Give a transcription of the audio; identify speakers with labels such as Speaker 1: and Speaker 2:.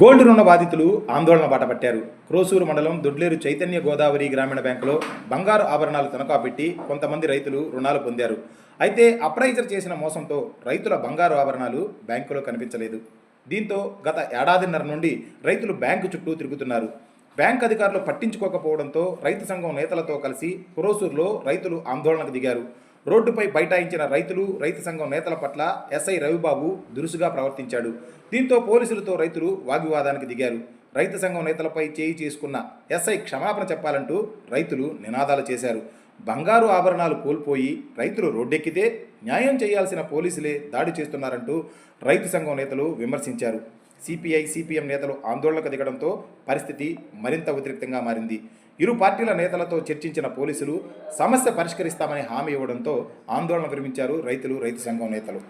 Speaker 1: Gold రుణ బాధితులు ఆందోళన బాటపట్టారు. క్రోసూరు మండలం దొడ్లేరు చైతన్య గోదావరి గ్రామీణ బ్యాంకులో బంగారు ఆభరణాలు తనఖా పెట్టి కొంతమంది రైతులు రుణాలు పొందారు. అయితే అప్రైజర్ చేసిన మోసంతో రైతుల బంగారు ఆభరణాలు బ్యాంకులో కనిపించలేదు. దీంతో గత ఏడాదిన్నర నుండి రైతులు బ్యాంకు చుట్టూ తిరుగుతున్నారు. బ్యాంక్ అధికారులు పట్టించుకోకపోవడంతో రైతు సంఘం నేతలతో కలిసి కురోసూరులో రైతులు ఆందోళనకు దిగారు. రోడ్డుపై బైఠాయించిన రైతులు రైతు సంఘం నేతల పట్ల ఎస్ఐ రవిబాబు దురుసుగా ప్రవర్తించాడు. దీంతో పోలీసులతో రైతులు వాగ్వివాదానికి దిగారు. రైతు సంఘం నేతలపై చేయి చేసుకున్న ఎస్ఐ క్షమాపణ చెప్పాలంటూ రైతులు నినాదాలు చేశారు. బంగారు ఆభరణాలు కోల్పోయి రైతులు రోడ్డెక్కితే న్యాయం చేయాల్సిన పోలీసులే దాడి చేస్తున్నారంటూ రైతు సంఘం నేతలు విమర్శించారు. సిపిఐ సిపిఎం నేతలు ఆందోళనకు దిగడంతో పరిస్థితి మరింత ఉద్రిక్తంగా మారింది. ఇరు పార్టీల నేతలతో చర్చించిన పోలీసులు సమస్య పరిష్కరిస్తామని హామీ ఇవ్వడంతో ఆందోళన విరమించారు రైతులు రైతు సంఘం నేతలు.